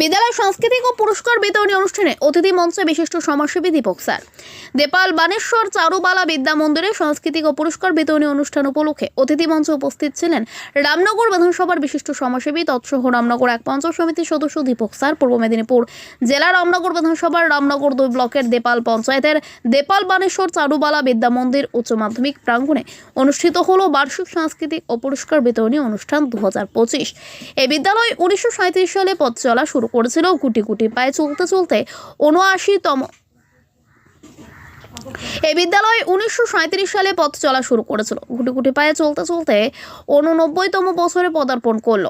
বিদ্যালয় সাংস্কৃতিক ও পুরস্কার বিতরণী অনুষ্ঠানে অতিথি মঞ্চে বিশিষ্ট সমাজসেবী দীপক স্যার। দেপাল বানেশ্বর চারুবালা বিদ্যা মন্দিরে সাংস্কৃতিক ও পুরস্কার বিতরণী অনুষ্ঠান উপলক্ষে অতিথি মঞ্চে উপস্থিত ছিলেন রামনগর বিধানসভার বিশিষ্ট সমাজসেবী, তৎসহ রামনগর এক পঞ্চায়েত সমিতির সদস্য দীপক স্যার, পূর্ব মেদিনীপুর জেলা রামনগর বিধানসভার রামনগর দুই ব্লকের দেপাল পঞ্চায়েতের দেপাল বানেশ্বর চারুবালা বিদ্যা মন্দির উচ্চ মাধ্যমিক প্রাঙ্গণে অনুষ্ঠিত হলো বার্ষিক সাংস্কৃতিক ও পুরস্কার বিতরণী অনুষ্ঠান দু হাজার পঁচিশ। এই বিদ্যালয় উনিশশো সালে পথ চলা শুরু করেছিল, গুটি গুটি পায়ে চলতে চলতে উনআশিতম এই বিদ্যালয় উনিশশো সাঁইত্রিশ সালে পথ চলা শুরু করেছিল। গুটি গুটি পায়ে চলতে চলতে উননব্বইতম বছরে পদার্পণ করল।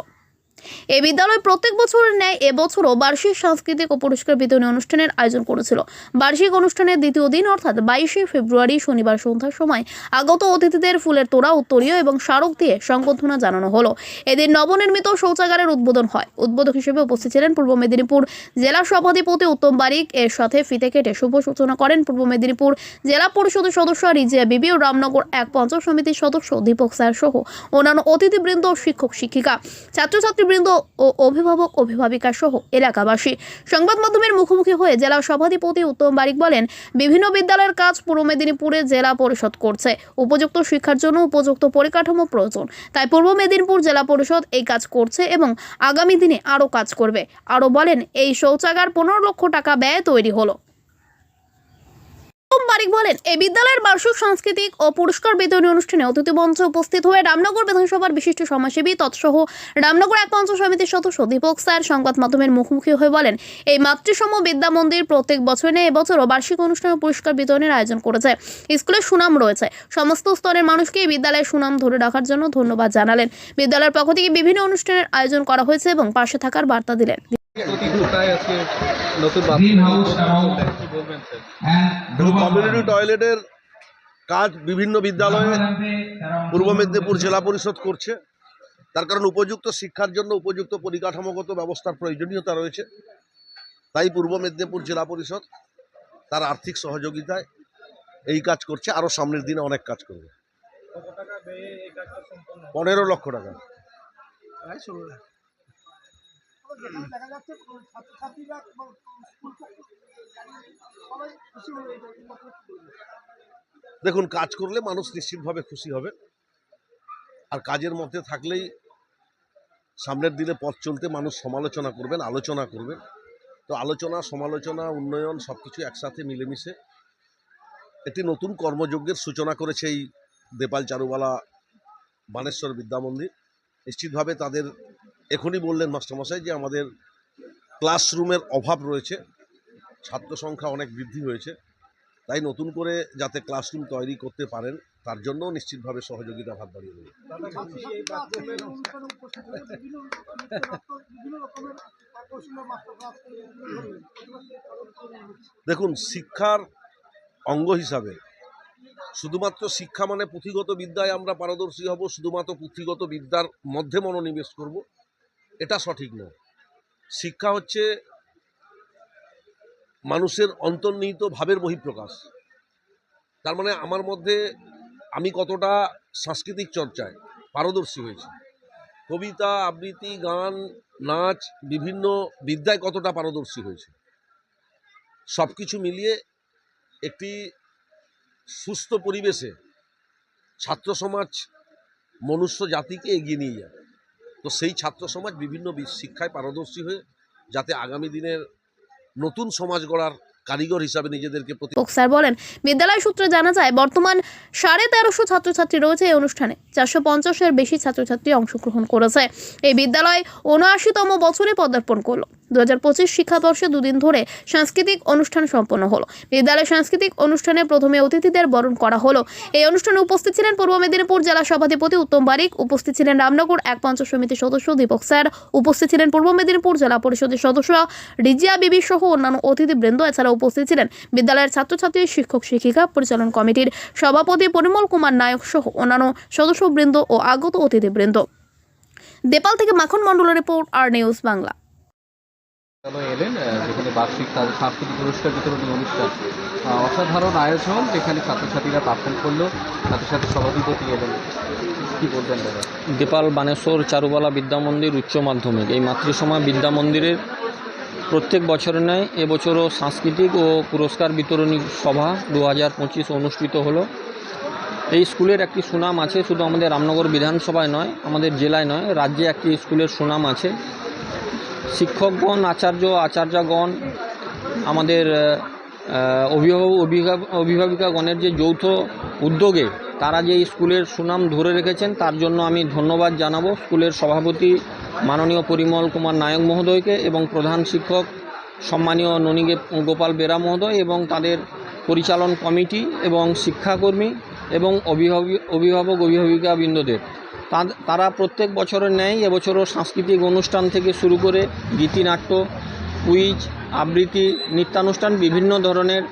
এই বিদ্যালয় প্রত্যেক বছরের ন্যায় এবছরও বার্ষিক সাংস্কৃতিক ও পুরস্কার বিতরণী অনুষ্ঠানের আয়োজন করেছিল। বার্ষিক অনুষ্ঠানের দ্বিতীয় দিন, অর্থাৎ বাইশে ফেব্রুয়ারি শনিবার সন্ধ্যার সময়, আগত অতিথিদের ফুলের তোড়া, উত্তরীয় এবং স্মারক দিয়ে সংবর্ধনা জানানো হলো। এদিন নবনির্মিত শৌচাগারের উদ্বোধন হয়। উদ্বোধক হিসেবে উপস্থিত ছিলেন পূর্ব মেদিনীপুর জেলা সভাধিপতি উত্তম বারিক। এর সাথে ফিতে কেটে শুভ সূচনা করেন পূর্ব মেদিনীপুর জেলা পরিষদের সদস্য রিজিয়া বিবি ও রামনগর এক পঞ্চায়েত সমিতির সদস্য দীপক স্যার সহ অন্যান্য অতিথিবৃন্দ, শিক্ষক, শিক্ষিকা। ছাত্রছাত্রীবৃন্দ ও অভিভাবক, অভিভাবিকা সহ এলাকাবাসী। সংবাদ মাধ্যমের মুখোমুখি হয়ে জেলা সভাধিপতি উত্তম বারিক বলেন, বিভিন্ন বিদ্যালয়ের কাজ পূর্ব মেদিনীপুরে জেলা পরিষদ করছে। উপযুক্ত শিক্ষার জন্য উপযুক্ত পরিকাঠামো প্রয়োজন। তাই পূর্ব মেদিনীপুর জেলা পরিষদ এই কাজ করছে এবং আগামী দিনে আরও কাজ করবে। আরও বলেন, এই শৌচাগার পনেরো লক্ষ টাকা ব্যয় তৈরি হলো। উত্তম বারিক বলেন এই বিদ্যালয়ের বার্ষিক সাংস্কৃতিক ও পুরস্কার বিতরণী অনুষ্ঠানে অতিথি মঞ্চে উপস্থিত হয়ে রামনগর বিধানসভার বিশিষ্ট সমাজসেবী, তৎসহ রামনগর এক পঞ্চায়েত সমিতির সদস্য দীপক স্যার সংবাদ মাধ্যমের মুখোমুখি হয়ে বলেন, এই মাতৃসম বিদ্যা মন্দির প্রত্যেক বছর এবছরও বার্ষিক অনুষ্ঠানে পুরস্কার বিতরণের আয়োজন করেছে স্কুলের সুনাম রয়েছে। সমস্ত স্তরের মানুষকে এই বিদ্যালয়ের সুনাম ধরে রাখার জন্য ধন্যবাদ জানালেন। বিদ্যালয়ের পক্ষ থেকে বিভিন্ন অনুষ্ঠানের আয়োজন করা হয়েছে এবং পাশে থাকার বার্তা দিলেন। কমিউনিটি টয়লেটের কাজ বিভিন্ন বিদ্যালয়ে পূর্ব মেদিনীপুর জেলা পরিষদ করছে। তার কারণ উপযুক্ত শিক্ষার জন্য উপযুক্ত পরিকাঠামোগত ব্যবস্থার প্রয়োজনীয়তা রয়েছে। তাই পূর্ব মেদিনীপুর জেলা পরিষদ তার আর্থিক সহযোগিতায় এই কাজ করছে। আরও সামনের দিনে অনেক কাজ করবে। পনেরো লক্ষ টাকা। দেখুন, কাজ করলে মানুষ নিশ্চিতভাবে খুশি হবে। আর কাজের মধ্যে থাকলেই সামনের দিনে পথ চলতে মানুষ সমালোচনা করবেন, আলোচনা করবেন। তো আলোচনা, সমালোচনা, উন্নয়ন সব কিছু একসাথে মিলেমিশে একটি নতুন কর্মযজ্ঞের সূচনা করেছে এই দেপাল চারুবালা বানেশ্বর বিদ্যা মন্দির। নিশ্চিতভাবে তাদের এখনই বললেন মাস্টারমশাই যে আমাদের ক্লাসরুমের অভাব রয়েছে, ছাত্র সংখ্যা অনেক বৃদ্ধি হয়েছে, তাই নতুন করে যাতে ক্লাসরুম তৈরি করতে পারেন, তার জন্য নিশ্চিতভাবে সহযোগিতা হাত বাড়িয়ে দেবে। দেখুন, শিক্ষার অঙ্গ হিসাবে শুধুমাত্র শিক্ষা মানে পুঁথিগত বিদ্যায় আমরা পারদর্শী হব, শুধুমাত্র পুঁথিগত বিদ্যার মধ্যে মনোনিবেশ করব এটা সঠিক নয়। শিক্ষা হচ্ছে মানুষের অন্তর্নিহিত ভাবের বহিঃপ্রকাশ। তার মানে আমার মধ্যে আমি কতটা সাংস্কৃতিক চর্চায় পারদর্শী হয়েছি। কবিতা, আবৃত্তি, গান, নাচ, বিভিন্ন বিদ্যায় কতটা পারদর্শী হয়েছে। সব কিছু মিলিয়ে একটি সুস্থ পরিবেশে ছাত্র সমাজ, মনুষ্য জাতিকে এগিয়ে নিয়ে যাবে তো সেই ছাত্র সমাজ বিভিন্ন শিক্ষায় পারদর্শী হয়ে যাতে আগামী দিনের নতুন সমাজ গড়ার কারিগর হিসাবে নিজেদেরকে স্যার বলেন, বিদ্যালয় সূত্রে জানা যায়, বর্তমান সাড়ে তেরোশো ছাত্রছাত্রী রয়েছে এই অনুষ্ঠানে। চারশো পঞ্চাশের বেশি ছাত্রছাত্রী অংশগ্রহণ করেছে। এই বিদ্যালয় উনআশিতম বছরে পদার্পণ করল। দু হাজার পঁচিশ শিক্ষাবর্ষে দুদিন ধরে সাংস্কৃতিক অনুষ্ঠান সম্পন্ন হলো। বিদ্যালয় সাংস্কৃতিক অনুষ্ঠানে প্রথমে অতিথিদের বরণ করা হলো। এই অনুষ্ঠানে উপস্থিত ছিলেন পূর্ব মেদিনীপুর জেলা সভাধিপতি উত্তম বারিক, উপস্থিত ছিলেন রামনগর এক পঞ্চায়েত সমিতির সদস্য দীপক স্যার, উপস্থিত ছিলেন পূর্ব মেদিনীপুর জেলা পরিষদের সদস্য রিজিয়া বিবি সহ অন্যান্য অতিথিবৃন্দ। এছাড়া উপস্থিত ছিলেন বিদ্যালয়ের ছাত্রছাত্রী, শিক্ষক, শিক্ষিকা, পরিচালন কমিটির সভাপতি পরিমল কুমার নায়ক সহ অন্যান্য সদস্যবৃন্দ ও আগত অতিথিবৃন্দ। দেপাল থেকে মাখন মণ্ডলের রিপোর্ট, আর নিউজ বাংলা। এলেন যেখানে বার্ষিক সাংস্কৃতিক পুরস্কার বিতরণী অনুষ্ঠান। অসাধারণ আয়োজন যেখানে ছাত্রছাত্রীরা পাঠন করল, সাথে সাথে সভাধিপতি এলেন। কি বলবেন দাদা? বানেশ্বর চারুবালা বিদ্যা মন্দির উচ্চ মাধ্যমিক। এই মাতৃসমা বিদ্যা মন্দিরের প্রত্যেক বছরের ন্যায় এবছরও সাংস্কৃতিক ও পুরস্কার বিতরণী সভা দু হাজার পঁচিশ অনুষ্ঠিত হলো। এই স্কুলের একটি সুনাম আছে, শুধু আমাদের রামনগর বিধানসভায় নয়, আমাদের জেলায় নয়, রাজ্যে একটি স্কুলের সুনাম আছে। শিক্ষকগণ আচার্য আচার্যগণ আমাদের অভিভাবক অভিভাবক অভিভাবিকাগণের যে যৌথ উদ্যোগে তারা যে স্কুলের সুনাম ধরে রেখেছেন, তার জন্য আমি ধন্যবাদ জানাব স্কুলের সভাপতি মাননীয় পরিমল কুমার নায়ক মহোদয়কে এবং প্রধান শিক্ষক সম্মানীয় ননীগে গোপাল বেরা মহোদয় এবং তাদের পরিচালন কমিটি এবং শিক্ষাকর্মী এবং অভিভাবক অভিভাবক অভিভাবিকা বৃন্দদের তাদ- তারা প্রত্যেক বছরের ন্যায় এবছরও সাংস্কৃতিক অনুষ্ঠান থেকে শুরু করে গীতিনাট্য, কুইজ, আবৃত্তি, নৃত্যানুষ্ঠান বিভিন্ন ধরনের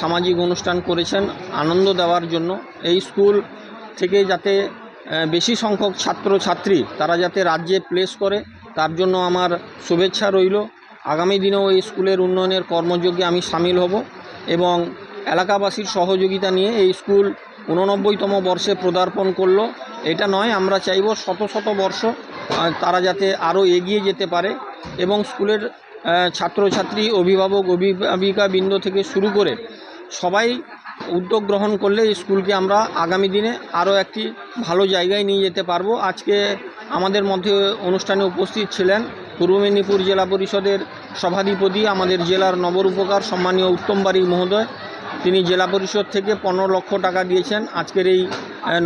সামাজিক অনুষ্ঠান করেছেন আনন্দ দেওয়ার জন্য। এই স্কুল থেকে যাতে বেশি সংখ্যক ছাত্রছাত্রী তারা যাতে রাজ্যে প্লেস করে, তার জন্য আমার শুভেচ্ছা রইল। আগামী দিনেও এই স্কুলের উন্নয়নের কর্মযোগ্যে আমি সামিল হব এবং এলাকাবাসীর সহযোগিতা নিয়ে এই স্কুল উননব্বইতম বর্ষে পদার্পণ করল। এটা নয়, আমরা চাইব শত শত বর্ষ তারা যাতে আরও এগিয়ে যেতে পারে এবং স্কুলের ছাত্রছাত্রী, অভিভাবক, অভিভাবিকা বৃন্দ থেকে শুরু করে সবাই উদ্যোগ গ্রহণ করলে স্কুলকে আমরা আগামী দিনে আরও একটি ভালো জায়গায় নিয়ে যেতে পারব। আজকে আমাদের মধ্যে অনুষ্ঠানে উপস্থিত ছিলেন পূর্ব মেদিনীপুর জেলা পরিষদের সভাধিপতি, আমাদের জেলার নবরূপকার সম্মানীয় উত্তম বারিক মহোদয় তিনি জেলা পরিষদ থেকে পনেরো লক্ষ টাকা দিয়েছেন। আজকের এই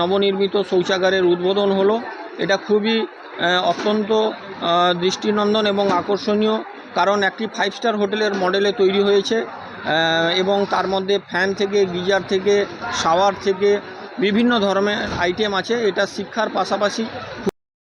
নবনির্মিত শৌচাগারের উদ্বোধন হলো। এটা খুবই অত্যন্ত দৃষ্টিনন্দন এবং আকর্ষণীয়, কারণ একটি ফাইভ স্টার হোটেলের মডেলে তৈরি হয়েছে এবং তার মধ্যে ফ্যান থেকে, গিজার থেকে শাওয়ার থেকে বিভিন্ন ধরনের আইটেম আছে। এটা শিক্ষার পাশাপাশি